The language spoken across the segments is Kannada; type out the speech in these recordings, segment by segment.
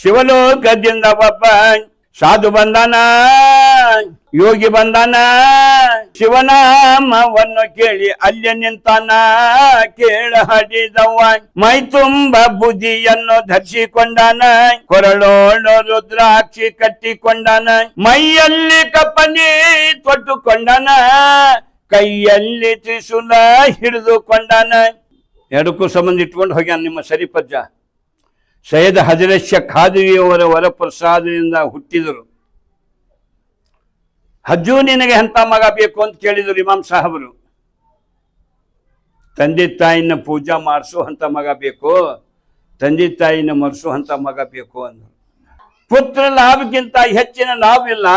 ಶಿವಲೋಕದಿಂದ ಒಬ್ಬ ಸಾಧು ಬಂದಾನ ಯೋಗಿ ಬಂದಾನ ಶಿವನಾಮವನ್ನು ಕೇಳಿ ಅಲ್ಲಿ ನಿಂತಾನ ಕೇಳ ಹಡಿದವ ಮೈ ತುಂಬ ಬುದ್ಧಿಯನ್ನು ಧರಿಸಿಕೊಂಡಾನ ಕೊರಳೋಳು ರುದ್ರಾಕ್ಷಿ ಕಟ್ಟಿಕೊಂಡಾನ ಮೈಯಲ್ಲಿ ಕಪ್ಪನಿ ತೊಟ್ಟುಕೊಂಡಾನ ಕೈಯಲ್ಲಿ ತ್ರಿಶೂಲ ಹಿಡಿದುಕೊಂಡಾನ ಎರಡಕ್ಕೂ ಸಂಬಂಧ ಇಟ್ಕೊಂಡು ಹೋಗ್ಯಾನ ನಿಮ್ಮ ಸರಿಪಜ್ಜ ಸೈಯದ್ ಹಜರತ್ ಖಾದಿಯವರ ವರಪ್ರಸಾದದಿಂದ ಹುಟ್ಟಿದರು. ಹಜ್ಜು ನಿನಗೆ ಎಂಥ ಮಗ ಬೇಕು ಅಂತ ಕೇಳಿದರು ಇಮಾಮ್ ಸಾಹಬರು. ತಂದೆ ತಾಯಿನ ಪೂಜಾ ಮಾಡಿಸೋ ಅಂತ ಮಗ ಬೇಕು, ತಂದೆ ತಾಯಿನ ಮರೆಸೋ ಅಂತ ಮಗ ಬೇಕು ಅಂದರು. ಪುತ್ರ ಲಾಭಕ್ಕಿಂತ ಹೆಚ್ಚಿನ ಲಾಭ ಇಲ್ಲ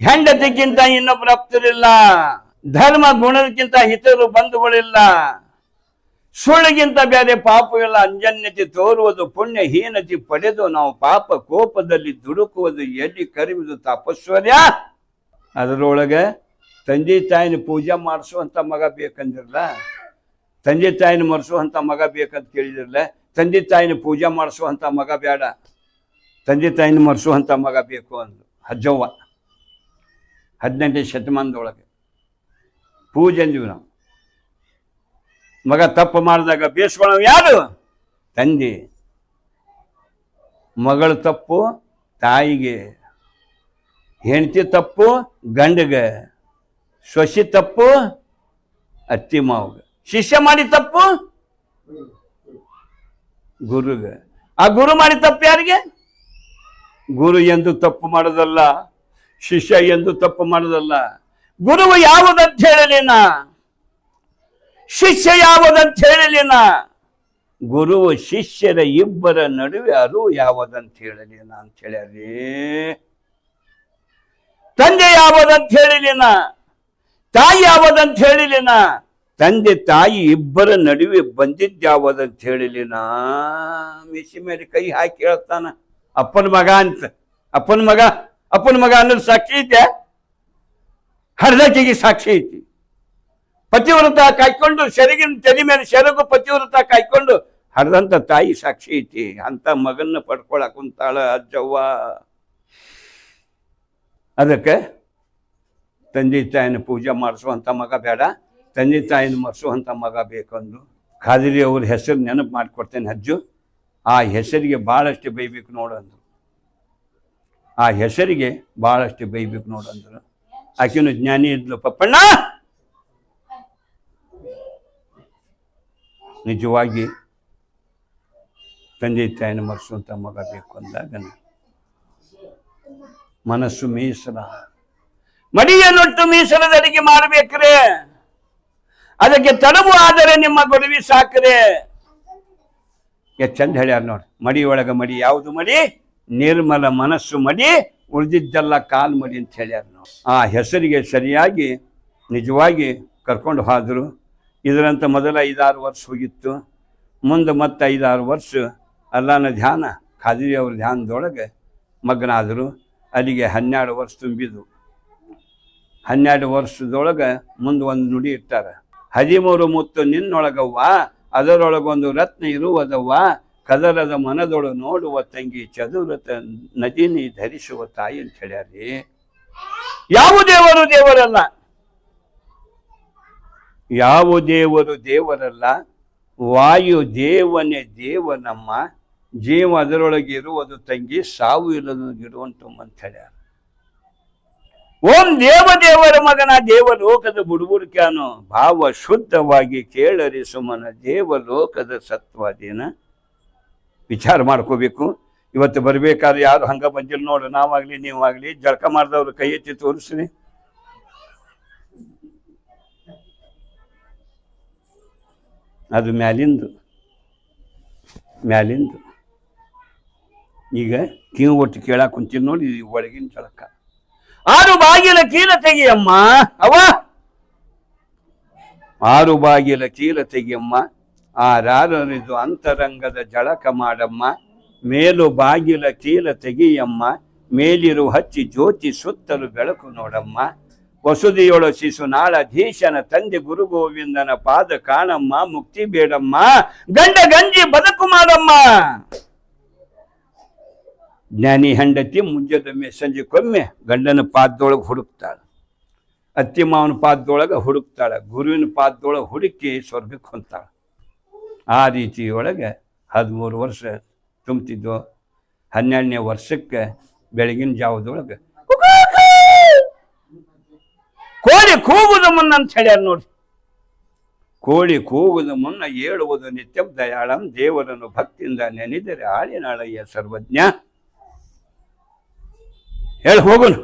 ಹೆಂಡತಿಗಿಂತ ಇನ್ನೊಬ್ಬರು ಅಪ್ತರಿಲ್ಲ ಧರ್ಮ ಗುಣಕ್ಕಿಂತ ಹಿತರು ಬಂಧುಗಳಿಲ್ಲ. ಸುಳ್ಳಿಗಿಂತ ಬೇರೆ ಪಾಪವಿಲ್ಲ ಅಂಜನ್ಯತೆ ತೋರುವುದು ಪುಣ್ಯ, ಹೀನತೆ ಪಡೆದು ನಾವು ಪಾಪ ಕೋಪದಲ್ಲಿ ದುಡುಕುವುದು ಎಲ್ಲಿ ಕರಿಯುವುದು ತಪಸ್ವರ್ಯ ಅದರೊಳಗೆ ತಂದೆ ತಾಯಿನ ಪೂಜೆ ಮಾಡಿಸುವಂತ ಮಗ ಬೇಕಂದಿರಲ್ಲ, ತಂದೆ ತಾಯಿನ ಮರೆಸುವಂಥ ಮಗ ಬೇಕಂತ ಕೇಳಿದಿರಲ್ಲ, ತಂದೆ ತಾಯಿನ ಪೂಜೆ ಮಾಡಿಸುವಂತ ಮಗ ಬೇಡ, ತಂದೆ ತಾಯಿನ ಮರೆಸುವಂಥ ಮಗ ಬೇಕು ಅಂದು ಹಜ್ಜವ್ವ, ಹದಿನೆಂಟನೇ ಶತಮಾನದೊಳಗೆ. ಪೂಜೆ ಅಂದಿವಿ ನಾವು. ಮಗ ತಪ್ಪು ಮಾಡಿದಾಗ ಬೇಸ್ಕೊಳ್ಳೋ ಯಾರು? ತಂದೆ. ಮಗಳ ತಪ್ಪು, ತಾಯಿಗೆ. ಹೆಂಡತಿ ತಪ್ಪು, ಗಂಡಗೆ. ಸೊಸಿ ತಪ್ಪು, ಅತ್ತಿ ಮಾವಗ. ಶಿಷ್ಯ ಮಾಡಿ ತಪ್ಪು? ಗುರುಗೆ. ಆ ಗುರು ಮಾಡಿ ತಪ್ಪು ಯಾರಿಗೆ? ಗುರು ಎಂದು ತಪ್ಪು ಮಾಡೋದಲ್ಲ, ಶಿಷ್ಯ ಎಂದು ತಪ್ಪು ಮಾಡೋದಲ್ಲ. ಗುರುವು ಯಾವುದಂತ ಹೇಳಲಿನ ಶಿಷ್ಯ ಯಾವುದಂತ ಹೇಳಲಿನ ಗುರುವು ಶಿಷ್ಯರ ಇಬ್ಬರ ನಡುವೆ ಅರು ಯಾವುದಂತ ಹೇಳಲಿನ ಅಂತ ಹೇಳ್ಯಾರಿ ತಂದೆ ಯಾವುದಂತ ಹೇಳಿಲಿನ ತಾಯಿ ಯಾವುದಂತ ಹೇಳಿಲಿನ ತಂದೆ ತಾಯಿ ಇಬ್ಬರ ನಡುವೆ ಬಂದಿದ್ದಾವದಂತ ಹೇಳಿಲಿನ ಮಿಸಿ ಮೇಲೆ ಕೈ ಹಾಕಿ ಹೇಳ್ತಾನ, ಅಪ್ಪನ ಮಗ ಅಂತ, ಅಪ್ಪನ ಮಗ ಅಪ್ಪನ ಮಗ ಅನ್ನೋದು ಸಾಕ್ಷಿ ಐತೆ? ಹರ್ದಕಿಗೆ ಸಾಕ್ಷಿ ಐತಿ. ಪತಿವ್ರತ ಕಾಯ್ಕೊಂಡು ಸೆರಗಿನ ತಲೆ ಮೇಲೆ ಸೆರಗು ಪತಿವ್ರತ ಕಾಯ್ಕೊಂಡು, ಹರಿದಂತ ತಾಯಿ ಸಾಕ್ಷಿ ಐತಿ, ಅಂತ ಮಗನ್ನ ಪಡ್ಕೊಳಕ್ ಕುಂತಾಳ ಅಜ್ಜವ್ವ. ಅದಕ್ಕೆ, ತಂದೆ ತಾಯಿನ ಪೂಜೆ ಮಾಡಿಸುವಂಥ ಮಗ ಬೇಡ, ತಂದೆ ತಾಯಿನ ಮರೆಸುವಂಥ ಮಗ ಬೇಕಂದು ಖಾದಿರಿ ಅವ್ರ ಹೆಸರು ನೆನಪು ಮಾಡಿಕೊಡ್ತೇನೆ ಅಜ್ಜು. ಆ ಹೆಸರಿಗೆ ಭಾಳಷ್ಟು ಬೈಬೇಕು ನೋಡಂದ್ರು ಆ ಹೆಸರಿಗೆ ಭಾಳಷ್ಟು ಬೈಬೇಕು ನೋಡಂದ್ರು ಆಕೆನು ಜ್ಞಾನಿ ಇದ್ಲು, ಪಪ್ಪಣ್ಣ! ನಿಜವಾಗಿ ತಂದೆ ತಾಯಿನ ಮರೆಸುವಂಥ ಮಗ ಬೇಕು ಅಂದಾಗ ಮನಸ್ಸು ಮೀಸಲ ಮಡಿಯನ್ನೊಟ್ಟು ಮೀಸಲದಡಿಗೆ ಮಾಡಬೇಕ್ರೆ. ಅದಕ್ಕೆ ತಡವು ಆದರೆ ನಿಮ್ಮ ಗೊಡವಿ ಸಾಕ್ರೆ. ಎಷ್ಟು ಚಂದ ಹೇಳ್ಯಾರ ನೋಡಿ, ಮಡಿ ಒಳಗ ಮಡಿ, ಯಾವುದು ಮಡಿ? ನಿರ್ಮಲ ಮನಸ್ಸು ಮಡಿ, ಉಳಿದಿದ್ದೆಲ್ಲ ಕಾಲು ಮಡಿ ಅಂತ ಹೇಳ್ಯಾರ ನೋಡಿ. ಆ ಹೆಸರಿಗೆ ಸರಿಯಾಗಿ, ನಿಜವಾಗಿ ಕರ್ಕೊಂಡು ಹೋದರು ಇದರಂತ ಮೊದಲ ಐದಾರು ವರ್ಷ ಹೋಗಿತ್ತು. ಮುಂದೆ ಮತ್ತೆ ಐದಾರು ವರ್ಷ ಅಲ್ಲಾನ ಧ್ಯಾನ ಖಾದಿರಿಯವ್ರ ಧ್ಯಾನದೊಳಗೆ ಮಗ್ನಾದರು. ಅಲ್ಲಿಗೆ ಹನ್ನೆರಡು ವರ್ಷ ತುಂಬಿದ್ವು ಹನ್ನೆರಡು ವರ್ಷದೊಳಗೆ ಮುಂದೆ ಒಂದು ನುಡಿ ಇಟ್ಟಾರ. ಹದಿಮೂರು ಮುತ್ತು ನಿನ್ನೊಳಗವ್ವ, ಅದರೊಳಗೊಂದು ರತ್ನ ಇರುವುದವ್ವ, ಕದರದ ಮನದೊಳು ನೋಡುವ ತಂಗಿ ಚದುರತ ನದಿನಿ ಧರಿಸುವ ತಾಯಿ ಅಂತ ಹೇಳ್ಯಾರಿ ಯಾವ ದೇವರು ದೇವರಲ್ಲ? ಯಾವ ದೇವರು ದೇವರಲ್ಲ, ವಾಯು ದೇವನೇ ದೇವನಮ್ಮ, ಜೀವ ಅದರೊಳಗೆ ಇರುವುದು ತಂಗಿ, ಸಾವು ಇಲ್ಲದು ಇರುವಂತು ಅಂತ ಹೇಳ್ಯಾರ. ಓಂ ದೇವದೇವರ ಮಗನ ದೇವಲೋಕದ ಬುಡುಬುಡುಕ್ಯಾನು ಭಾವ ಶುದ್ಧವಾಗಿ ಕೇಳರಿ ಸುಮನ, ದೇವಲೋಕದ ಸತ್ವಾದೀನ ವಿಚಾರ ಮಾಡ್ಕೋಬೇಕು. ಇವತ್ತು ಬರ್ಬೇಕಾದ್ರೆ ಯಾರು ಹಂಗ ಬಂದಿಲ್ಲ ನೋಡು, ನಾವಾಗ್ಲಿ ನೀವಾಗಲಿ ಜಳಕ ಮಾಡಿದವ್ರು ಕೈ ಎತ್ತಿ ತೋರಿಸ್ರಿ. ಅದು ಮ್ಯಾಲಿಂದು. ಮ್ಯಾಲಿಂದು. ಈಗ ಕಿವಿ ಒಟ್ಟು ಕೇಳಾಕ ಕುಂತೀನಿ ನೋಡಿ ಒಳಗಿನ ಜಳಕ ಆರು ಬಾಗಿಲ ಕೀಲ ತೆಗಿಯಮ್ಮ. ಅವ? ಆರು ಬಾಗಿಲ ಕೀಲ ತೆಗಿಯಮ್ಮ. ಆರಾರರಿದು ಅಂತರಂಗದ ಜಳಕ ಮಾಡಮ್ಮ. ಮೇಲು ಬಾಗಿಲ ಕೀಲ ತೆಗಿಯಮ್ಮ. ಮೇಲಿರು ಹಚ್ಚಿ ಜ್ಯೋತಿ ಸುತ್ತಲು ಬೆಳಕು ನೋಡಮ್ಮ. ವಸುದಿಯೊಳ ಶಿಶು ಧೀಶನ ತಂದೆ ಗುರು ಗೋವಿಂದನ ಪಾದ ಕಾಣಮ್ಮ, ಮುಕ್ತಿ ಬೇಡಮ್ಮ, ಗಂಡ ಗಂಜಿ ಬದುಕು ಮಾಡಮ್ಮ. ಜ್ಞಾನಿ ಹೆಂಡತಿ ಮುಂಜಾನೊಮ್ಮೆ ಸಂಜೆಗೊಮ್ಮೆ ಗಂಡನ ಪಾದದೊಳಗೆ ಹುಡುಕ್ತಾಳೆ. ಅತ್ತಿ ಮಾವನ ಪಾದದೊಳಗೆ ಹುಡುಕ್ತಾಳೆ. ಗುರುವಿನ ಪಾದದೊಳಗೆ ಹುಡುಕಿ ಸ್ವರ್ಗಕ್ಕೆ ಹೊಂತಾಳ ಆ ರೀತಿಯೊಳಗೆ ಹದಿಮೂರು ವರ್ಷ ತುಂಬ್ತಿದ್ವು ಹನ್ನೆರಡನೇ ವರ್ಷಕ್ಕೆ ಬೆಳಗಿನ ಜಾವದೊಳಗೆ ಕೋಳಿ ಕೂಗುದ ಮುನ್ನ ಅಂತ ಹೇಳ್ಯಾರ ನೋಡಿ ಕೋಳಿ ಕೂಗುದ ಮುನ್ನ ಹೇಳುವುದು ನಿತ್ಯ ದಯಾಳಂ, ದೇವರನ್ನು ಭಕ್ತಿಯಿಂದ ನೆನೆದರೆ ಆಳಿನಾಳಯ್ಯ ಸರ್ವಜ್ಞ. ಹೇಳಿ, ಹೋಗುನು.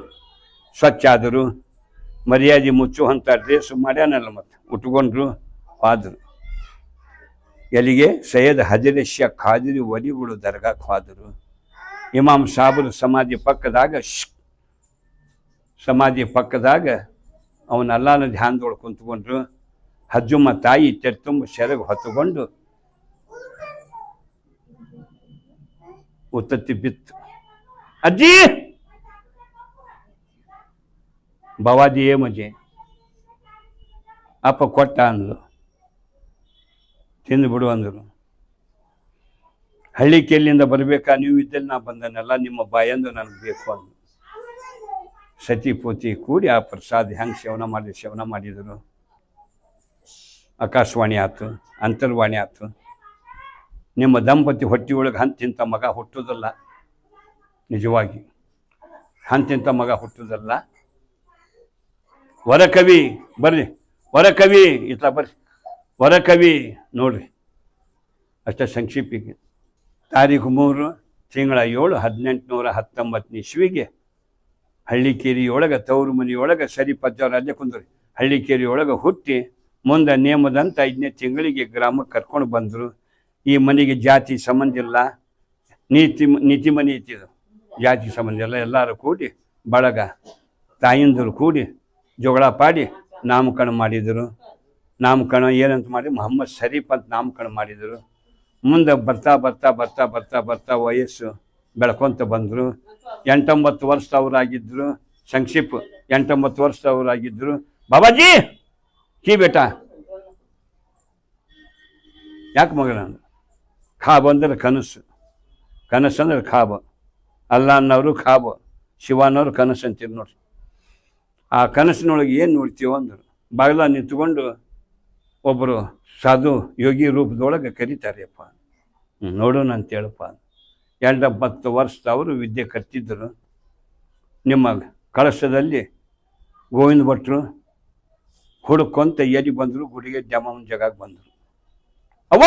ಸ್ವಚ್ಛ ಆದರು ಮರ್ಯಾದೆ ಮುಚ್ಚುವಂಥ ಡ್ರೆಸ್ ಮಾಡ್ಯಾನಲ್ಲ ಮತ್ತೆ, ಉಟ್ಕೊಂಡ್ರು ಹೋದ್ರು ಎಲ್ಲಿಗೆ? ಸೈಯದ್ ಹಜರೇಶ್ಯ ಖಾದಿರಿ ಒಲಿಗಳು ದರ್ಗಾಕ್ ಹೋದರು. ಇಮಾಮ್ ಸಾಬರು ಸಮಾಧಿ ಪಕ್ಕದಾಗ ಸಮಾಧಿ ಪಕ್ಕದಾಗ ಅವನ ಅಲ್ಲಾನ ಧ್ಯಾನದೊಳಗೆ ಕುಂತ್ಕೊಂಡ್ರು, ಹಜ್ಜುಮ್ಮ ತಾಯಿ ತೆರ್ತುಂಬ ಶೆರಗು ಹೊತ್ತುಕೊಂಡು ಉತ್ತತ್ತಿ ಬಿತ್ತು. ಅಜ್ಜಿ! ಬವಾದಿ ಏ ಮಜೆ ಅಪ್ಪ ಕೊಟ್ಟ ಅಂದ್ಲು. ತಿಂದು ಬಿಡು ಅಂದರು ಹಳ್ಳಿ ಕೇಲಿಂದ ಬರಬೇಕಾ? ನೀವು ಇದ್ದಲ್ಲಿ ನಾ ಬಂದನೆಲ್ಲ, ನಿಮ್ಮ ಬಾಯಂದು ನನಗೆ ಬೇಕು ಅಂದು ಸತಿ ಪೂತಿ ಕೂಡಿ ಆ ಪ್ರಸಾದ ಹೆಂಗೆ ಸೇವನ ಮಾಡಿ, ಸೇವನ ಮಾಡಿದರು? ಆಕಾಶವಾಣಿ ಆಯ್ತು ಅಂತರ್ವಾಣಿ ಆಯ್ತು ನಿಮ್ಮ ದಂಪತಿ ಹೊಟ್ಟೆಯೊಳಗೆ ಹಂತಿಂತ ಮಗ ಹುಟ್ಟುವುದಲ್ಲ ನಿಜವಾಗಿ. ಹಂತಿಂತ ಮಗ ಹುಟ್ಟುವುದಲ್ಲ ವರಕವಿ, ಬರ್ರಿ. ವರಕವಿ ಇತ್ತ ಬರ್ರಿ. ವರಕವಿ, ನೋಡ್ರಿ. ಅಷ್ಟೇ ಸಂಕ್ಷಿಪಿಗೆ ತಾರೀಕು ಮೂರು ತಿಂಗಳ ಏಳು ಹದಿನೆಂಟುನೂರ ಹತ್ತೊಂಬತ್ತನೇ ಇಸ್ವಿಗೆ ಹಳ್ಳಿಕೇರಿಯೊಳಗೆ, ತವರು ಮನೆಯೊಳಗೆ ಸರಿ ಪದ್ದವ್ರು ಅಲ್ಲೇ ಕುಂದ್ರಿ. ಹಳ್ಳಿಕೇರಿಯೊಳಗೆ ಹುಟ್ಟಿ ಮುಂದೆ ನೇಮದಂತ ಐದನೇ ತಿಂಗಳಿಗೆ ಗ್ರಾಮಕ್ಕೆ ಕರ್ಕೊಂಡು ಬಂದರು. ಈ ಮನೆಗೆ ಜಾತಿ ಸಂಬಂಧ ಇಲ್ಲ. ನೀತಿ ನೀತಿ ಮನೆ ಇತ್ತಿದು ಜಾತಿ ಸಂಬಂಧ ಇಲ್ಲ. ಎಲ್ಲರೂ ಕೂಡಿ ಬಳಗ, ತಾಯಿಂದರು ಕೂಡಿ ಜಗಳ ಪಾಡಿ ನಾಮಕರಣ ಮಾಡಿದರು. ನಾಮಕರಣ ಏನಂತ ಮಾಡಿ, ಮೊಹಮ್ಮದ್ ಶರೀಫ್ ಅಂತ ನಾಮಕರಣ ಮಾಡಿದರು. ಮುಂದೆ ಬರ್ತಾ ಬರ್ತಾ ಬರ್ತಾ ಬರ್ತಾ ಬರ್ತಾ ವಯಸ್ಸು ಬೆಳ್ಕೊಂತ ಬಂದರು. ಎಂಟೊಂಬತ್ತು ವರ್ಷದವರಾಗಿದ್ದರು ಸಂಕ್ಷಿಪ್ ಎಂಟೊಂಬತ್ತು ವರ್ಷದವರಾಗಿದ್ದರು ಬಾಬಾಜಿ ಕೀ ಬೇಟ. ಯಾಕೆ ಮಗನ ಖಾಬ್ ಅಂದ್ರೆ ಕನಸು. ಕನಸು ಅಂದ್ರೆ ಖಾಬ. ಅಲ್ಲ ಅನ್ನೋರು ಖಾಬ. ಶಿವ ಅನ್ನೋರು ಕನಸು ಅಂತೀರಿ ನೋಡ್ರಿ. ಆ ಕನಸಿನೊಳಗೆ ಏನು ನೋಡ್ತೀವೋ ಅಂದರು. ಬಾಗಿಲ ನಿಂತ್ಕೊಂಡು ಒಬ್ಬರು ಸಾಧು ಯೋಗಿ ರೂಪದೊಳಗೆ ಕರೀತಾರೆಪ್ಪ ಹ್ಮ್, ನೋಡೋಣ ಅಂತೇಳಪ್ಪ ಎಂಟೊಂಬತ್ತು ವರ್ಷದವರು ವಿದ್ಯೆ ಕರ್ತಿದ್ದರು ನಿಮ್ಮ ಕಳಶದಲ್ಲಿ ಗೋವಿಂದ ಭಟ್ರು ಹುಡುಕೊಂತ ಎಲ್ಲಿ ಬಂದರು, ಗುಡಿಗೆ ಜಮವನ್ ಜಗಕ್ಕೆ ಬಂದರು. ಅವ್ವ!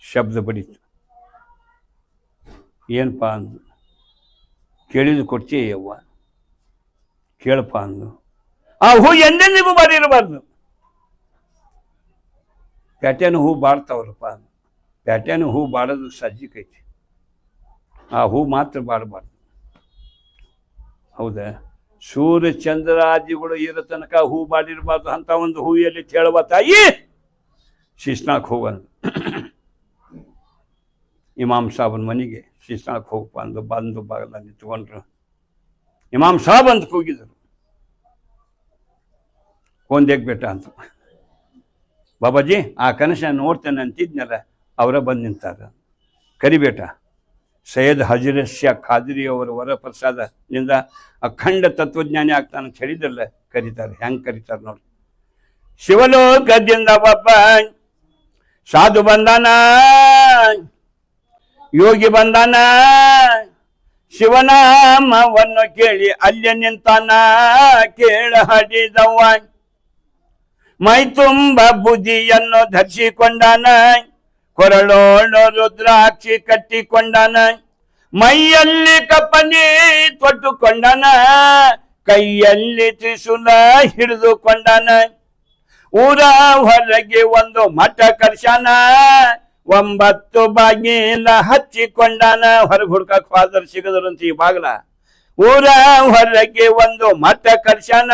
ಶಬ್ದ ಬಡೀತು. ಏನಪ್ಪ ಅಂದು ಕೇಳಿದು ಕೊಡ್ತೀಯ ಅವ್ವ? ಕೇಳಪ್ಪ ಅಂದು ಆ ಹೂ ಎಂದೆಂದಿಗೂ ಬಾರಿರಬಾರ್ದು. ಪ್ಯಾಟ್ಯಾನ ಹೂ ಬಾಡ್ತಾವ್ರಪ್ಪ ಅಂದು ಪ್ಯಾಟ್ಯಾನ ಹೂ ಬಾಡೋದು ಸಜ್ಜಿಕೈತಿ ಆ ಹೂ ಮಾತ್ರ ಬಾಡಬಾರ್ದು. ಹೌದಾ? ಸೂರ್ಯ ಚಂದ್ರಾದಿಗಳು ಇರೋ ತನಕ ಹೂ ಬಾಡಿರಬಾರ್ದು ಅಂತ ಒಂದು ಹೂ ಎಲ್ಲಿ ತಾಯಿ? ಶಿಸ್ನಾಕ್ ಹೋಗಂದು ಇಮಾಮ್ ಸಾಬನ ಮನೆಗೆ ಶಿಸ್ನಾಕ್ ಹೋಗಪ್ಪ ಅಂದು ಬಂದು ಬಾಗಲ ನಿಂತ್ಕೊಂಡ್ರು. ಇಮಾಮ್ ಸಾಬ್ ಅಂತ ಕೂಗಿದರು. ಒಂದೇಗ್ ಬೇಟ ಅಂತ. ಬಾಬಾಜಿ, ಆ ಕನಸ ನೋಡ್ತೇನೆ ಅಂತಿದ್ನಲ್ಲ. ಅವರ ಬಂದು ನಿಂತಾರೆ. ಕರಿಬೇಟ, ಸೈಯದ್ ಹಜರಸ್ಯ ಖಾದ್ರಿ ಅವರ ವರಪ್ರಸಾದದಿಂದ ಅಖಂಡ ತತ್ವಜ್ಞಾನಿ ಆಗ್ತಾನೆ ಅಂತ ಹೇಳಿದ್ರಲ್ಲ, ಕರೀತಾರೆ. ಹೆಂಗೆ ಕರೀತಾರೆ ನೋಡಿ ಶಿವಲೋಕದಿಂದ ಒಬ್ಬ ಸಾಧು ಬಂದಾನ, ಯೋಗಿ ಬಂದಾನ, ಶಿವನಾಮವನ್ನು ಕೇಳಿ ಅಲ್ಲಿ ನಿಂತಾನ ಕೇಳ ಹಡಿದವ ಮೈ ತುಂಬ ಬುದ್ಧಿಯನ್ನು ಧರಿಸಿಕೊಂಡಾನ. ಕೊರಳೋಳು ರುದ್ರಾಕ್ಷಿ ಕಟ್ಟಿಕೊಂಡನ, ಮೈಯಲ್ಲಿ ಕಪ್ಪನಿ ತೊಟ್ಟುಕೊಂಡನ, ಕೈಯಲ್ಲಿ ತ್ರಿಶೂಲ ಹಿಡಿದುಕೊಂಡನ. ಊರ ಹೊರಗೆ ಒಂದು ಮಠ ಕರ್ಶನ, ಒಂಬತ್ತು ಬಾಗಿಲ ಹಚ್ಚಿಕೊಂಡನ. ಹೊರಗೆ ಹುಡ್ಕಕ್ ಫಾದರ್ ಸಿಗದ್ರಂತ ಈ ಬಾಗ್ಲ. ಊರ ಹೊರಗೆ ಒಂದು ಮಠ ಕರ್ಶನ,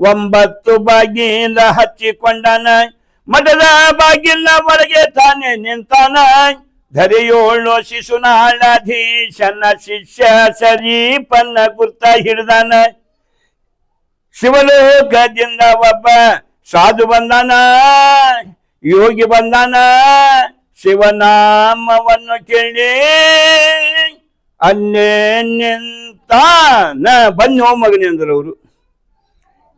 ಒಂಬತ್ತು ಬಾಗಿಲ ಹಚ್ಚಿಕೊಂಡಾನ. ಮಠದ ಬಾಗಿಲ ಒಳಗೆ ತಾನೆ ನಿಂತಾನ. ಧರೆಯೋಳು ಶಿಶುನಾಳಾಧೀಶನ ಶಿಷ್ಯ ಸರೀಪನ್ನ ಗುರ್ತ ಹಿಡ್ದಾನ. ಶಿವಲೋಕದಿಂದ ಒಬ್ಬ ಸಾಧು ಬಂದಾನ. ಯೋಗಿ ಬಂದಾನ. ಶಿವನಾಮವನ್ನು ಕೇಳಿ ಅಲ್ಲೇ ನಿಂತಾನ. ಬನ್ನಿ ಹೋಗ್ ಮಗನಿ ಅಂದ್ರು ಅವರು.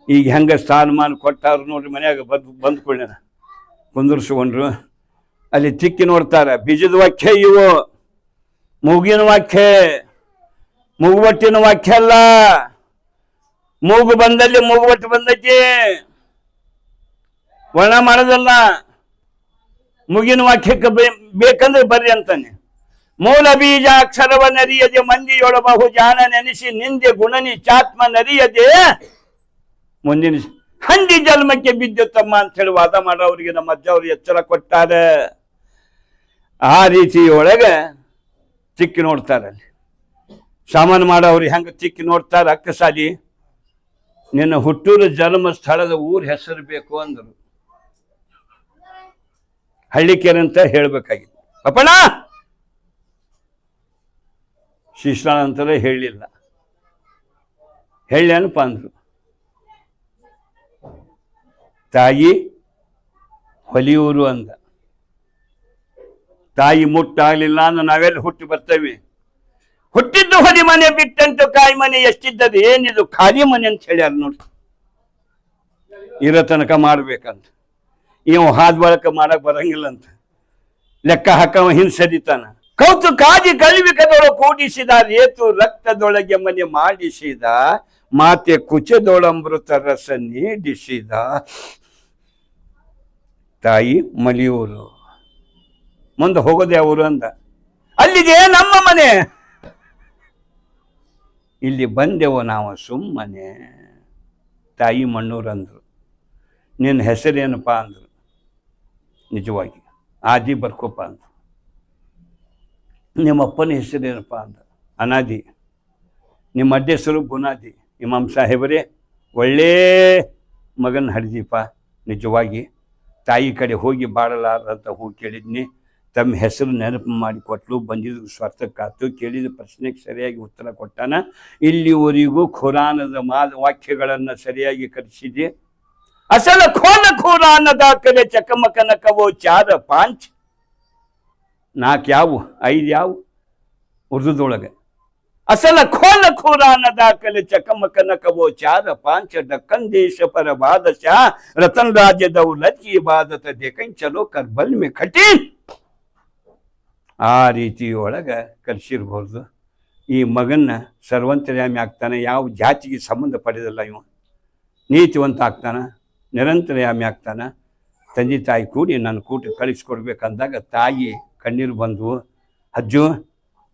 ಈಗ ಹೆಂಗ ಸ್ಥಾನಮಾನ ಕೊಟ್ಟಾರು ನೋಡ್ರಿ ಮನ್ಯಾಗ ಬಂದ್ ಬಂದ್ಕೊಳ್ಳ ಕುಂದರ್ಸ್ಕೊಂಡ್ರು. ಅಲ್ಲಿ ತಿಕ್ಕಿ ನೋಡ್ತಾರೆ, ಬೀಜದ ವಾಕ್ಯ ಇವು. ಮೂಗಿನ ವಾಕ್ಯ, ಮೂಗುಬಟ್ಟಿನ ವಾಕ್ಯ ಅಲ್ಲ. ಮೂಗು ಬಂದಲ್ಲಿ ಮೂಗುಬಟ್ಟು ಬಂದೈತಿ. ಒಣ ಮಾಡೋದಲ್ಲ. ಮುಗಿನ ವಾಕ್ಯಕ್ಕೆ ಬೇಕಂದ್ರೆ ಬರ್ರಿ ಅಂತಾನೆ. ಮೂಲ ಬೀಜ ಅಕ್ಷರವ ನರಿಯದೆ ಮಂದಿಯೊಳ ಬಹು ಜಾಣ ನೆನೆಸಿ, ನಿಂದೆ ಗುಣನಿ, ಚಾತ್ಮ ನರಿಯದೆ. ಮುಂದಿನ ಹಂದಿ ಜನ್ಮಕ್ಕೆ ಬಿದ್ದುತ್ತಮ್ಮ ಅಂತ ಹೇಳಿ ವಾದ ಮಾಡೋರಿಗೆ ನಮ್ಮ ಅಜ್ಜ ಅವ್ರು ಎಚ್ಚರ ಕೊಟ್ಟಾರೆ. ಆ ರೀತಿಯೊಳಗೆ ಚಿಕ್ಕಿ ನೋಡ್ತಾರೆ ಅಲ್ಲಿ. ಸಾಮಾನು ಮಾಡೋರು ಹೆಂಗ ಚಿಕ್ಕಿ ನೋಡ್ತಾರೆ? ಅಕ್ಕಸಾಲಿ ನಿನ್ನ ಹುಟ್ಟೂರ ಜನ್ಮ ಸ್ಥಳದ ಊರ ಹೆಸರು ಬೇಕು ಅಂದರು. ಹಳ್ಳಿಕೆರೆ ಅಂತ ಹೇಳ್ಬೇಕಾಗಿತ್ತು. ಪಪ್ಪಣ ಶಿಷ್ಣ ಅಂತಲೇ ಹೇಳಿಲ್ಲ. ಹೇಳ್ಯಾನಪ್ಪ ಅಂದ್ರು. ತಾಯಿ ಹೊಲಿಯೂರು ಅಂದ. ತಾಯಿ ಮುಟ್ಟಾಗಲಿಲ್ಲ ಅಂದ್ರೆ ನಾವೆಲ್ಲ ಹುಟ್ಟಿ ಬರ್ತೇವೆ? ಹುಟ್ಟಿದ್ದು ಹೊಲಿ ಮನೆ ಬಿಟ್ಟಂತ ಕಾಯಿ ಮನೆ ಎಷ್ಟಿದ್ದದು? ಏನಿದು? ಖಾಲಿ ಮನೆ ಅಂತ ಹೇಳ್ಯಾರ ನೋಡಿ. ಇರೋ ತನಕ ಮಾಡ್ಬೇಕಂತ. ಇವ ಹಾದ್ ಬಳಕ ಮಾಡಕ್ ಬರಂಗಿಲ್ಲ ಅಂತ ಲೆಕ್ಕ ಹಾಕವ ಹಿಂಸರಿತಾನ ಕೌತು ಕಾಜಿ ಕಲಿವಿಕದೊಳ ಕೂಡಿಸಿದ, ರೇತು ರಕ್ತದೊಳಗೆ ಮನೆ ಮಾಡಿಸಿದ ಮಾತೆ ಕುಚದೊಳಮೃತ ರಸ ನೀಡಿಸಿದ ತಾಯಿ ಮಲಿಯೂರು. ಮುಂದೆ ಹೋಗೋದೇ ಅವರು ಅಂದ. ಅಲ್ಲಿಗೆ ನಮ್ಮ ಮನೆ. ಇಲ್ಲಿ ಬಂದೆವು ನಾವು ಸುಮ್ಮನೆ. ತಾಯಿ ಮಣ್ಣೂರು ಅಂದರು ನಿನ್ನ ಹೆಸರೇನಪ್ಪ ಅಂದರು. ನಿಜವಾಗಿ. ಆದಿ ಬರ್ಕೋಪ ಅಂದರು. ನಿಮ್ಮಪ್ಪನ ಹೆಸರೇನಪ್ಪ ಅಂದ. ಅನಾದಿ. ನಿಮ್ಮ ಅಡ್ಡ ಹೆಸರು ಬುನಾದಿ. ಇಮಾಮ್ ಸಾಹೇಬರೇ, ಒಳ್ಳೇ ಮಗನ ಹರಿದೀಪ, ನಿಜವಾಗಿ. ತಾಯಿ ಕಡೆ ಹೋಗಿ ಬಾಡಲಾರಂತ ಹೋಗಿ ಕೇಳಿದ್ನಿ. ತಮ್ಮ ಹೆಸರು ನೆನಪು ಮಾಡಿ ಕೊಟ್ಲು ಬಂದಿದ್ದು ಸ್ವಾರ್ಥಕ್ಕಾತು ಕೇಳಿದ ಪ್ರಶ್ನೆಗೆ ಸರಿಯಾಗಿ ಉತ್ತರ ಕೊಟ್ಟಾನ. ಇಲ್ಲಿವರೆಗೂ ಖುರಾನದ ಮಾದ ವಾಕ್ಯಗಳನ್ನು ಸರಿಯಾಗಿ ಕರೆಸಿದೆ ಅಸಲ ಖೋನ ಖುರಾನ ದಾಖಲೆ ಚಕಮಕನ ಕವೋ ಚಾರ ಪಾಂಚ್. ನಾಲ್ಕು ಯಾವು? ಐದು ಯಾವು? ಉರ್ದುದೊಳಗೆ. ಅಸಲ ಖೋಲ ಖುರಾನ ದಾಖಲೆ ಚಕಮಕನ ಕವೋ ಚಾರ ಪಾಂಚ ಡಕ್ಕನ್ ದೇಶ ಪರ ಬಾದಶಾ, ರತನ್ ರಾಜ್ಯದ ಲಚ್ಚಿ ಬಾದತ ದೇಕಂಚಲೋ ಕರ್ಬಲ್ ಮೆ ಕಠಿಣ್ ಆ ರೀತಿಯೊಳಗೆ ಕಲಿಸಿರ್ಬೋದು. ಈ ಮಗನ್ನ ಸರ್ವಂತರ್ಯಾಮಿ ಆಗ್ತಾನೆ, ಯಾವ ಜಾತಿಗೆ ಸಂಬಂಧ ಪಡೆದಿಲ್ಲ ಇವ. ನೀತಿವಂತ ಆಗ್ತಾನ, ನಿರಂತರಯಾಮಿ ಆಗ್ತಾನ. ತಂದೆ ತಾಯಿ ಕೂಡಿ ನನ್ನ ಕೂಟ ಕಳಿಸ್ಕೊಡ್ಬೇಕಂದಾಗ ತಾಯಿ ಕಣ್ಣೀರು ಬಂದವು. ಅಜ್ಜು,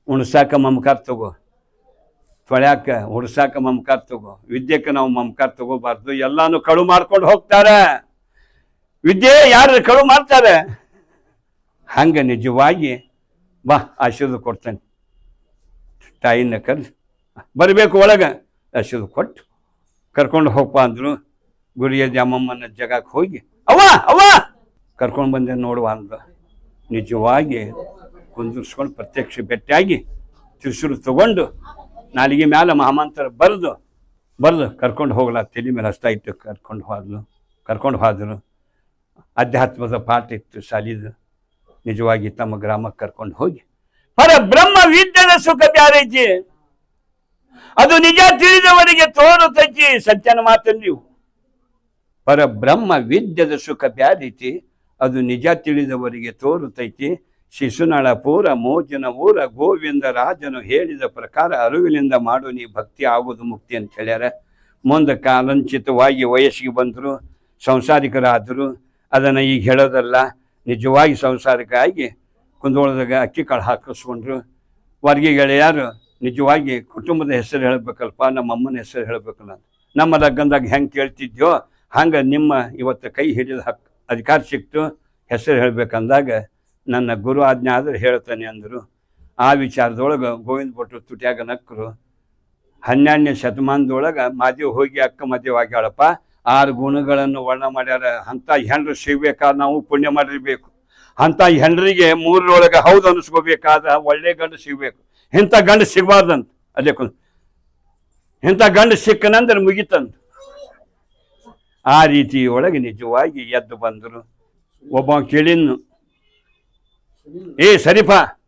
ಉಣ್ಸಾಕ ಮಮಕಾರ ತಗೋ. ತೊಳ್ಯಾಕ ಹುಡ್ಸಾಕ ಮಮಕಾರ ತಗೋ ವಿದ್ಯೆಕ್ಕೆ ನಾವು ಮಮಕಾರ ತಗೋಬಾರ್ದು, ಎಲ್ಲಾನು ಕಳು ಮಾಡ್ಕೊಂಡು ಹೋಗ್ತಾರೆ. ವಿದ್ಯೆ ಯಾರು ಕಳು ಮಾಡ್ತಾರೆ? ಹಂಗ ನಿಜವಾಗಿ, ಬಾ, ಆಶೀರ್ವಾದ ಕೊಡ್ತೇನೆ. ತಾಯಿನ ಕರೆದು, ಬರಬೇಕು ಒಳಗೆ, ಆಶೀರ್ವಾದ ಕೊಟ್ಟು, ಕರ್ಕೊಂಡು ಹೋಗಪ್ಪ ಅಂದ್ರು ಗುರಿಯ ಜಮಮ್ಮನ ಜಗಕ್ಕೆ ಹೋಗಿ, ಅವ್ವ ಅವ್ವ! ಕರ್ಕೊಂಡು ಬಂದೆ ನೋಡುವ ಅಂದ ನಿಜವಾಗಿ ಕುಂದಿರ್ಸ್ಕೊಂಡು ಪ್ರತ್ಯಕ್ಷ ಭೇಟಿಯಾಗಿ, ತ್ರಿಶೂರು ತಗೊಂಡು ನಾಲಿಗೆ ಮ್ಯಾಲ ಮಹಾಮಂತ್ರ ಬರೆದು ಬರೆದು ಕರ್ಕೊಂಡು ಹೋಗಲ, ತಲೆ ಮೇಲೆ ಹಸ್ತ ಇತ್ತು ಕರ್ಕೊಂಡು ಹೋದ್ಲು, ಕರ್ಕೊಂಡು ಹೋದ್ರು. ಅಧ್ಯಾತ್ಮದ ಪಾಠ ಇತ್ತು ಶಾಲಿದು. ನಿಜವಾಗಿ ತಮ್ಮ ಗ್ರಾಮಕ್ಕೆ ಕರ್ಕೊಂಡು ಹೋಗಿ ಪರ ಬ್ರಹ್ಮ ವಿದ್ಯೆಯ ಸುಖ ಬ್ಯಾರೈತಿ ಅದು ನಿಜ ತಿಳಿದವರಿಗೆ ತೋರುತ್ತೈತಿ ಸತ್ಯನ ಮಾತು ನೀವು. ಪರ ಬ್ರಹ್ಮ ವಿದ್ಯದ ಸುಖ ಬ್ಯಾರೈತಿ ಅದು ನಿಜ ತಿಳಿದವರಿಗೆ ತೋರುತ್ತೈತಿ ಶಿಶುನಾಳ ಪೂರ ಮೋಜನ ಊರ ಗೋವಿಂದ ರಾಜನು ಹೇಳಿದ ಪ್ರಕಾರ ಅರಿವಿನಿಂದ ಮಾಡು, ನೀ ಭಕ್ತಿ ಆಗುವುದು ಮುಕ್ತಿ ಅಂತ ಹೇಳ್ಯಾರ. ಮುಂದೆ ಕಾಲಂಚಿತವಾಗಿ ವಯಸ್ಸಿಗೆ ಬಂದರು, ಸಂಸಾರಿಕರಾದರು, ಅದನ್ನು ಈಗ ಹೇಳೋದಲ್ಲ, ನಿಜವಾಗಿ ಸಂಸಾರಿಕಾಗಿ ಕುಂದೋಳದಾಗ ಅಕ್ಕಿ ಕಾಳು ಹಾಕಿಸ್ಕೊಂಡ್ರು. ವರ್ಗಿ ಯಾರು ನಿಜವಾಗಿ ಕುಟುಂಬದ ಹೆಸರು ಹೇಳಬೇಕಲ್ಪ, ನಮ್ಮ ಅಮ್ಮನ ಹೆಸರು ಹೇಳಬೇಕಲ್ಲ ನಮ್ಮ ಲಗ್ನದಾಗ ಹೆಂಗೆ ಕೇಳ್ತಿದ್ಯೋ, ಹಂಗೆ ನಿಮ್ಮ ಇವತ್ತು ಕೈ ಹಿಡಿದ ಹಕ್ ಅಧಿಕಾರ ಸಿಕ್ತು, ಹೆಸರು ಹೇಳ್ಬೇಕಂದಾಗ ನನ್ನ ಗುರು ಆಜ್ಞೆ ಆದ್ರೆ ಹೇಳ್ತಾನೆ ಅಂದರು. ಆ ವಿಚಾರದೊಳಗೆ ಗೋವಿಂದ ಭಟ್ರು ತುಟಿಯಾಗ ನಕ್ಕರು ಹನ್ನೆರಡನೇ ಶತಮಾನದೊಳಗೆ ಮಾದೇವ್ ಹೋಗಿ ಅಕ್ಕ ಮದುವೆ ಆಗ್ಯಾಳಪ್ಪ. ಆರು ಗುಣಗಳನ್ನು ವರ್ಣ ಮಾಡ್ಯಾರ. ಅಂಥ ಹೆಂಡ್ರು ಸಿಗ್ಬೇಕಾದ್ರೆ ನಾವು ಪುಣ್ಯ ಮಾಡಿರ್ಬೇಕು. ಅಂಥ ಹೆಣ್ಣರಿಗೆ ಮೂರರೊಳಗೆ ಹೌದು ಅನಿಸ್ಕೋಬೇಕಾದ್ರೆ ಒಳ್ಳೆ ಗಂಡು ಸಿಗಬೇಕು. ಇಂಥ ಗಂಡು ಸಿಗಬಾರ್ದಂತ. ಅದೇ ಇಂಥ ಗಂಡು ಸಿಕ್ಕನಂದ್ರೆ ಮುಗಿತಂತ. ಆ ರೀತಿಯೊಳಗೆ ನಿಜವಾಗಿ ಎದ್ದು ಬಂದರು. ಒಬ್ಬ ಕೇಳಿನ್ನು ಏ, ಸರಿಪಾ.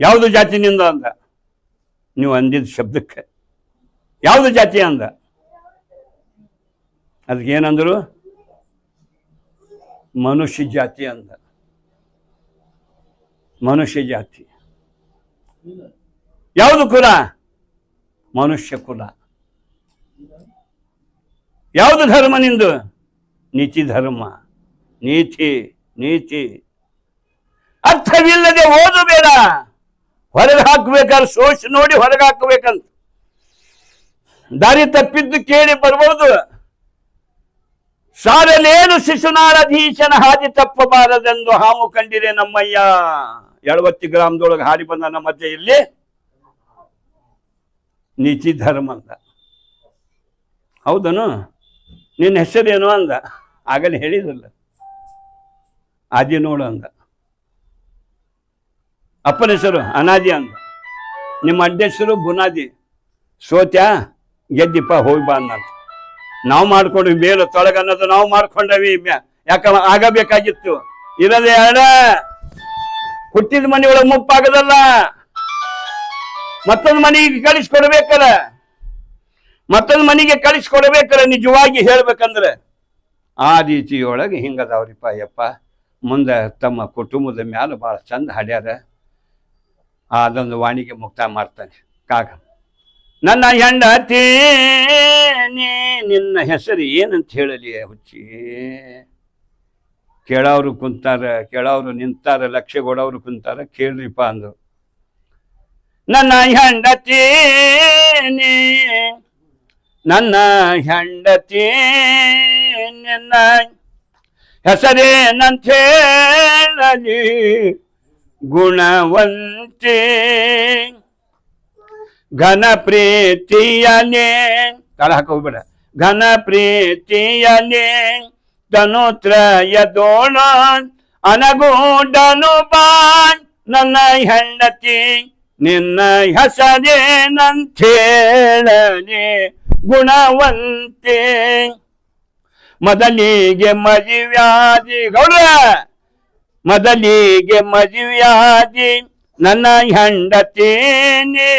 ಯಾವುದು ಜಾತಿ ನಿಂದ ಅಂದ? ನೀವು ಅಂದಿದ್ದ ಶಬ್ದಕ್ಕೆ. ಯಾವುದು ಜಾತಿ ಅಂದ? ಅದಕ್ಕೆ ಏನಂದ್ರು? ಮನುಷ್ಯ ಜಾತಿ ಅಂದ. ಮನುಷ್ಯ ಜಾತಿ. ಯಾವುದು ಕುಲ? ಮನುಷ್ಯ ಕುಲ. ಯಾವುದು ಧರ್ಮ ನಿಂದು? ನೀತಿ ಧರ್ಮ. ನೀತಿ. ನೀತಿ. ಅರ್ಥವಿಲ್ಲದೆ ಓದು ಬೇಡ ಹೊರಗೆ ಹಾಕ್ಬೇಕಾದ್ರೆ ಸೋಚಿ ನೋಡಿ ಹೊರಗೆ ಹಾಕಬೇಕಂತ. ದಾರಿ ತಪ್ಪಿದ್ದು ಕೇಳಿ ಬರ್ಬೋದು. ಸಾರಲೇನು ಶಿಶುನಾರಧೀಶನ ಹಾದಿ ತಪ್ಪಬಾರದೆಂದು ಹಾಮು ಕಂಡಿರೆ ನಮ್ಮಯ್ಯ. ಎಳವತ್ತಿ ಗ್ರಾಮದೊಳಗೆ ಹಾಡಿ ಬಂದ ನಮ್ಮ ಮಧ್ಯೆಯಲ್ಲಿ ನೀತಿ ಧರ್ಮ ಅಂದ. ಹೌದನು? ನಿನ್ನ ಹೆಸರೇನು ಅಂದ? ಆಗಲೇ ಹೇಳಿದಲ್ಲ ಆದಿ ನೋಡು ಅಂದ ಅಪ್ಪನ ಹೆಸರು ಅನಾದಿ ಅಂದ ನಿಮ್ಮ ಅಡ್ಡ ಹೆಸರು ಬುನಾದಿ. ಸೋತ್ಯ, ಗೆದ್ದಿಪ್ಪ, ಹೋಗಿ ಬಾ ಅಂದ. ನಾವು ಮಾಡ್ಕೊಂಡ್ವಿ, ಮೇಲು ತೊಳಗ ಅನ್ನೋದು ನಾವು ಮಾಡ್ಕೊಂಡವಿ. ಯಾಕ ಆಗಬೇಕಾಗಿತ್ತು. ಇರೋದೇ ಅಡ. ಹುಟ್ಟಿದ ಮನೆಯೊಳಗೆ ಮುಪ್ಪಾಗದಲ್ಲ. ಮತ್ತೊಂದು ಮನೆಗೆ ಕಳಿಸ್ಕೊಡ್ಬೇಕಲ್ಲ. ಮತ್ತೊಂದು ಮನೆಗೆ ಕಳಿಸ್ಕೊಡ್ಬೇಕಲ್ಲ, ನಿಜವಾಗಿ ಹೇಳ್ಬೇಕಂದ್ರೆ. ಆ ರೀತಿಯೊಳಗೆ ಹಿಂಗದವ್ರಿಪ್ಪ, ಯಪ್ಪ. ಮುಂದೆ ತಮ್ಮ ಕುಟುಂಬದ ಮ್ಯಾಲ ಭಾಳ ಚಂದ ಹಾಡ್ಯಾರ. ಅದೊಂದು ವಾಣಿಗೆ ಮುಕ್ತ ಮಾಡ್ತಾನೆ. ಕಾಗ ನನ್ನ ಹೆಂಡತಿ ನಿನ್ನ ಹೆಸರು ಏನಂತ ಹೇಳಲಿ ಹುಚ್ಚಿ? ಕೇಳೋರು ಕುಂತಾರ, ಕೇಳೋರು ನಿಂತಾರ ಲಕ್ಷ ಕೊಡೋರು ಕುಂತಾರ, ಕೇಳ್ರಿಪ್ಪ ಅಂದ್ರು. ನನ್ನ ಹೆಂಡತಿ ನನ್ನ ಹೆಂಡತಿ, ನಿನ್ನ ಹೆಸರೇನಂತ ಹೇಳಲಿ ಗುಣವಂತೆ. ಘನ ಪ್ರೀತಿಯನೇ ತಳ ಹಾಕೋಬೇಡ. ಘನ ಪ್ರೀತಿಯನೇ ತನುತ್ರಯದೋಣ ಅನಗೂಡನು ಬಾ ನನ್ನ ಹೆಂಡತಿ, ನಿನ್ನ ಹೆಸರೇನಂಥೇಳಲಿ ಗುಣವಂತೆ. ಮೊದಲಿಗೆ ಮದುವ್ಯಾದಿ ಗೌಡ್ರ ಮೊದಲಿಗೆ ಮದುವ್ಯಾದಿ ನನ್ನ ಹೆಂಡತೀನಿ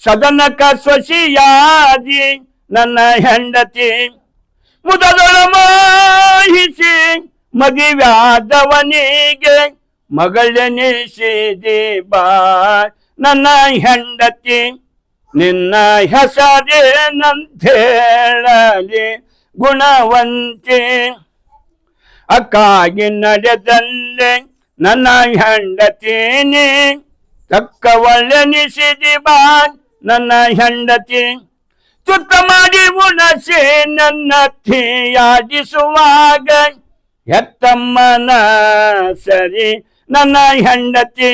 ಸದನಕ ಸ್ವಶಿಯಾದಿ ನನ್ನ ಹೆಂಡತಿ ಮುದದೊಳ ಮಾಹಿಸಿ ಮದುವ್ಯಾದವನಿಗೆ ದೇ ಬಾ. ನನ್ನ ಹೆಂಡತಿ ನಿನ್ನ ಹೆಸರೇನಂತೇಳಲಿ ಗುಣವಂತೆ. ಅಕ್ಕಾಗಿ ನಡೆದಲ್ಲೆ ನನ್ನ ಹೆಂಡತೀನಿ ತಕ್ಕ ಒಳ್ಳೆನಿಸಿದಿ ಬಾ ನನ್ನ ಹೆಂಡತಿ. ತುತ್ತ ಮಾಡಿ ಉಣಸೆ ನನ್ನ ಥಿಯಾಡಿಸುವಾಗ ಎತ್ತಮ್ಮನ ಸರಿ ನನ್ನ ಹೆಂಡತಿ,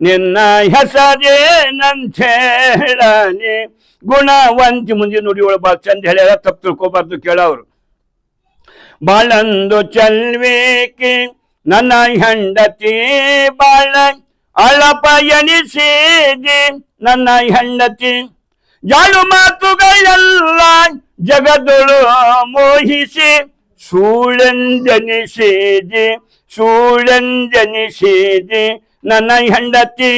ನಿನ್ನ ಹೆಸರೇನಂತೇಳನಿ ಗುಣವಂತಿ ಮುಂದೆ ನುಡಿ ಒಳಗೆ ಭಾಳ ಚಂದ ಹೇಳ್ಯಾರ, ತಪ್ಪು ತಿಳ್ಕೊಬಾರ್ದು ಕೇಳವ್ರು. ಬಾಳಂದು ಚಲ್ವೇಕೆ, ನನ್ನ ಹೆಂಡತಿ ಬಾಳ ಅಳಪ ಎನಿಸಿದೆ, ನನ್ನ ಹೆಂಡತಿ. ಜಾಳು ಮಾತುಗಳೆಲ್ಲ ಜಗದೊಳು ಮೋಹಿಸಿ, ಸೂಳೆಂದೆನಿಸಿದೆ ಸೂಳೆಂದೆನಿಸಿದೆ, ನನ್ನ ಹೆಂಡತಿ.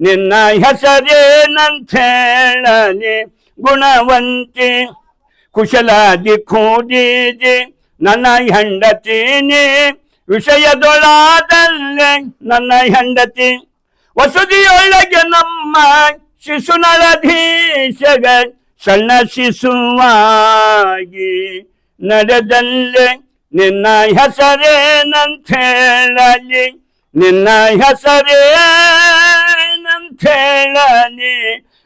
ನಿನ್ನ ಹೆಸರೇನಂತೇಳನೆ ಗುಣವಂತಿ, ಕುಶಲಾದಿ ಕೂಡಿದೆ ನನ್ನ ಹೆಂಡತಿನಿ ವಿಷಯದೊಳಾದಲ್ಲೇ ನನ್ನ ಹೆಂಡತಿ ವಸುದಿಯೊಳಗೆ ನಮ್ಮ ಶಿಶುನಳಧೀಶಗ, ಸಣ್ಣ ಶಿಶುವಾಗಿ ನಡೆದಲ್ಲೇ ನಿನ್ನ ಹೆಸರೇನಂತೇಳಲಿ? ನಿನ್ನ ಹೆಸರೇನಂತೇಳಲಿ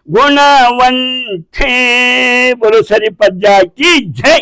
ಗುಣವಂತೆ ಬರು ಸರಿ ಪದ್ಯಾಕಿ ಜೈ